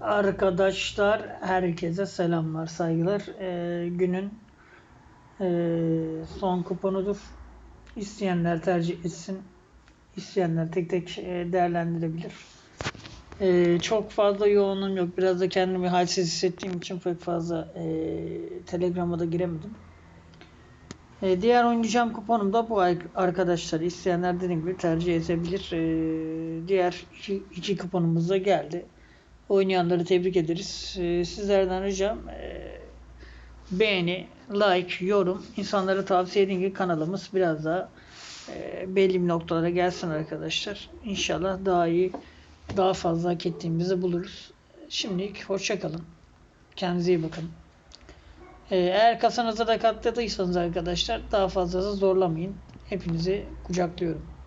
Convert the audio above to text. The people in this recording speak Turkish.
Arkadaşlar herkese selamlar, saygılar. Ee, günün ee, son kuponudur. İsteyenler tercih etsin. İsteyenler tek tek ee, değerlendirebilir. Ee, çok fazla yoğunum yok. Biraz da kendimi halsiz hissettiğim için pek fazla ee, Telegram'a da giremedim. Ee, diğer oynayacağım kuponum da bu arkadaşlar. İsteyenler dediğim gibi tercih edebilir. Ee, diğer iki, iki kuponumuz da geldi. Oynayanları tebrik ederiz. Ee, sizlerden ricam ee, beğeni, like, yorum, insanlara tavsiye edin ki kanalımız biraz daha ee, belli bir noktalara gelsin arkadaşlar. İnşallah daha iyi, daha fazla hak ettiğimizi buluruz. Şimdilik hoşçakalın. Kendinize iyi bakın. Ee, eğer kasanıza da katladıysanız arkadaşlar daha fazlası zorlamayın. Hepinizi kucaklıyorum.